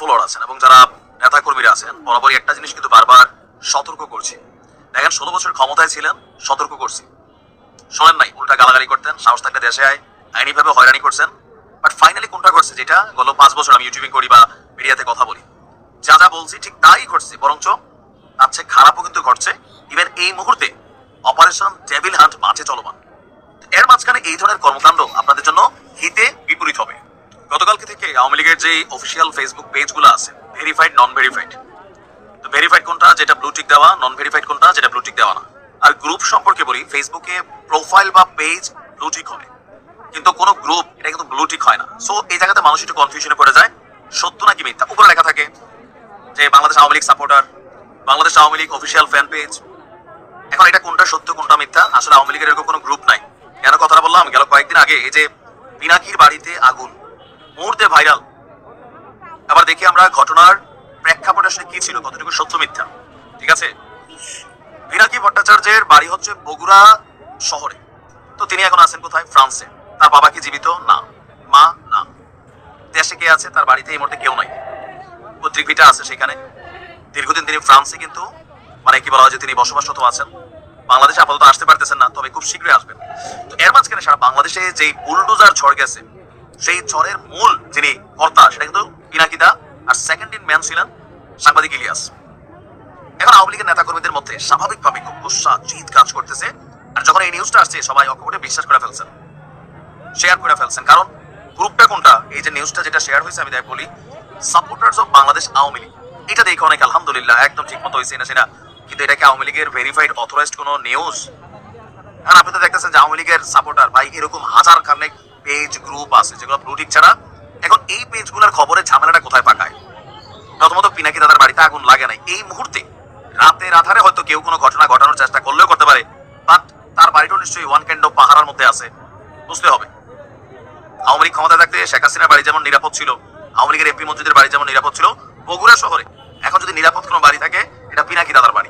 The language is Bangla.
ফলোয়ার আছেন এবং যারা নেতা কর্মীরা আছেন, বরাবরই একটা জিনিস কিন্তু বারবার সতর্ক করছি। দেখেন, ষোলো বছর ক্ষমতায় ছিলেন, সতর্ক করছি। শোনেন নাই, উল্টা গালাগালি করতেন, সাহস থাকলে দেশে আয়, আইনিভাবে হয়রানি করছেন। বাট ফাইনালি কোনটা করছে যেটা গত পাঁচ বছর আমি ইউটিউবিং করি বা মিডিয়াতে কথা বলি? যা যা বলছি ঠিক তাই ঘটছে, বরঞ্চ তার চেয়ে খারাপও কিন্তু ঘটছে। ইভেন এই মুহূর্তে অপারেশন ডেভিল হান্ট মাঠে চলমান। এর মাঝখানে এই ধরনের কর্মকাণ্ড আপনাদের জন্য হিতে বিপরীত হবে গতকালকে থেকে আওয়ামী লীগের যে অফিসিয়াল ফেসবুক পেজগুলো আছে ভেরিফাইড নন ভেরিফাইড তো ভেরিফাইড কোনটা? যেটা ব্লু টিক দেওয়া নন ভেরিফাইড কোনটা? যেটা ব্লু টিক দেওয়া না। আর গ্রুপ সম্পর্কে বলি ফেসবুকে প্রোফাইল বা পেজ ব্লু টিক হবে। কিন্তু কোনো গ্রুপ এটা কিন্তু ব্লু টিক হয় না। সো এই জায়গাতে মানুষ একটু কনফিউশনে পড়ে যায়। সত্য নাকি মিথ্যা? উপরে লেখা থাকে যে Bangladesh Awami League supporter Bangladesh Awami League official fan page এখন এটা কোনটা সত্য, কোনটা মিথ্যা? আসলে আওয়ামী লীগের এরকম কোনো গ্রুপ নাই। কেন কথাটা বললাম? গেল কয়েকদিন আগে এই যে পিনাকির বাড়িতে আগুন। মুহূর্তে ভাইরাল। আবার দেখি আমরা ঘটনার প্রেক্ষাপট আসলে কি ছিল, কতটুকু সত্য মিথ্যা। ঠিক আছে? পিনাকি ভট্টাচার্যের বাড়ি হচ্ছে বগুড়া শহরে। তো তিনি এখন আছেন কোথায়? ফ্রান্সে। তার বাবা কি জীবিত? না। মা? না। দেশে কে আছে? তার বাড়িতে এই মুহূর্তে কেউ নাই। পৈতৃক ভিটা আছে সেখানে। দীর্ঘদিন তিনি ফ্রান্সে কিন্তু মানে কি বলা হয় যে তিনি বসবাসরত আছেন। বাংলাদেশে আপাতত আসতে পারতেছেন না, তবে খুব শীঘ্রই আসবেন। তো এর মাঝখানে সারা বাংলাদেশে যেই বুলডোজার ঝড় গেছে সেই ঝড়ের মূল যিনি কর্তা, সেটা কিন্তু পিনাকিদা আর সেকেন্ড ইন ম্যান ছিলেন সাংবাদিক ইলিয়াস। এখন আওয়ামী লীগের নেতা কর্মীদের মধ্যে স্বাভাবিকভাবে খুব গুসা জিত কাজ করতেছে। আর যখন এই নিউজটা আসছে, সবাই অকপটে বিশ্বাস করে ফেলছেন। শেয়ার করে ফেলছেন। কারণ গ্রুপটা কোনটা? এই যে নিউজটা যেটা শেয়ার হয়েছে, আমি দেখ বলি সাপোর্টার্স অফ বাংলাদেশ আওয়ামী লীগ। এটা দেখে অনেক আলহামদুলিল্লাহ একদম ঠিক মতো হয়েছে না সেটা। কিন্তু এটা কি আওয়ামী লীগের ভেরিফাইড অথরাইজড কোনো নিউজ এখন আপনি তো দেখতেছেন যে আওয়ামী লীগের সাপোর্টার ভাই, এরকম হাজার খানেক পেজ গ্রুপ আছে, যেগুলো ব্লুটিক ছাড়া, এখন এই পেজগুলোর খবরে ঝামেলাটা কোথায় পাকায়? প্রথমত পিনাকি দাদার বাড়িতে আগুন লাগে নাই। এই মুহূর্তে, রাতের আধারে হয়তো কেউ কোনো ঘটনা ঘটানোর চেষ্টা করলেও করতে পারে বাট তার বাড়িটাও নিশ্চয়ই ওয়ান ক্যান্ড অফ পাহারার মধ্যে আছে। বুঝতে হবে। আওয়ামী লীগ ক্ষমতায় থাকতে শেখ হাসিনার বাড়ি যেমন নিরাপদ ছিল, আওয়ামী লীগের এমপি মন্ত্রীদের বাড়ি যেমন নিরাপদ ছিল, বগুড়া শহরে, এখন যদি নিরাপদ কোনো বাড়ি থাকে, এটা পিনাকি দাদার বাড়ি।